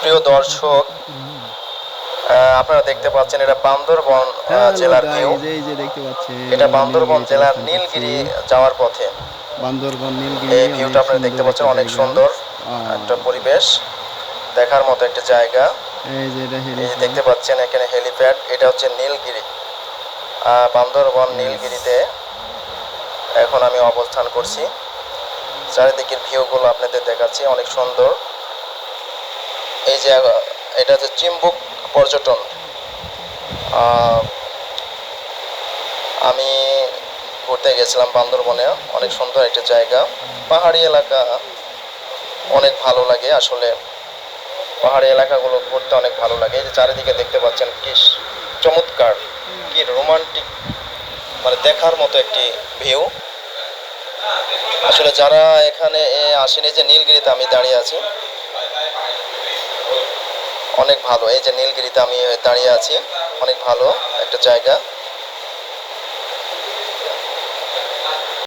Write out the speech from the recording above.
প্রিয় দর্শক আপনারা দেখতে পাচ্ছেন এটা বান্দরবন জেলার ভিউ এটা বান্দরবন জেলার নীলগিরি যাওয়ার পথে। বান্দরবন নীলগিরি এই ভিউটা আপনারা দেখতে পাচ্ছেন অনেক সুন্দর একটা পরিবেশ দেখার মতো একটা জায়গা। এই যে এটা হেলিপ্যাড। দেখতে পাচ্ছেন এখানে হেলিপ্যাড এটা হচ্ছে নীলগিরি। বান্দরবন নীলগিরিতে এখন আমি অবস্থান করছি। চারিদিকের ভিউগুলো আপনাদের দেখাচ্ছি অনেক সুন্দর। এই যে এটা হচ্ছে চিম্বুক পর্যটন। আমি ঘুরতে গেছিলাম বান্দরবনে, অনেক সুন্দর একটা জায়গা। পাহাড়ি এলাকা, অনেক ভালো লাগে আসলে। পাহাড়ি এলাকাগুলো ঘুরতে অনেক ভালো লাগে। এই যে চারিদিকে দেখতে পাচ্ছেন কি চমৎকার, কি রোমান্টিক মানে দেখার মতো একটি ভিউ। আসলে যারা এখানে আসেনি যে নীলগিরিতে আমি দাঁড়িয়ে আছি অনেক ভালো। এই যে নীলগিরিতে আমি দাঁড়িয়ে আছি অনেক ভালো একটা জায়গা।